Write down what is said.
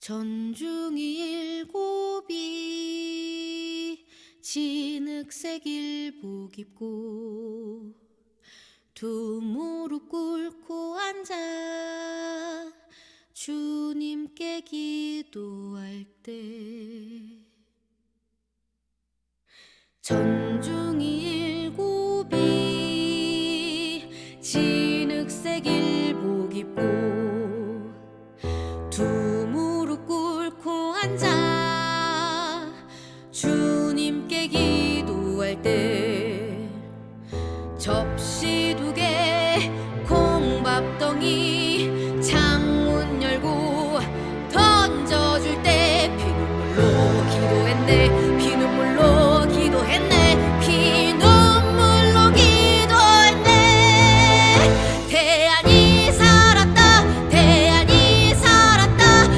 전중이 일곱이 진흙색 일복 입고 두 무릎 꿇고 앉아 주님께 기도할 때 전중이 일곱이 진흙색 일복 입고 앉아. 주님께 기도할 때 접시 두 개 콩밥덩이 창문 열고 던져줄 때 피눈물로 기도했네. 피눈물로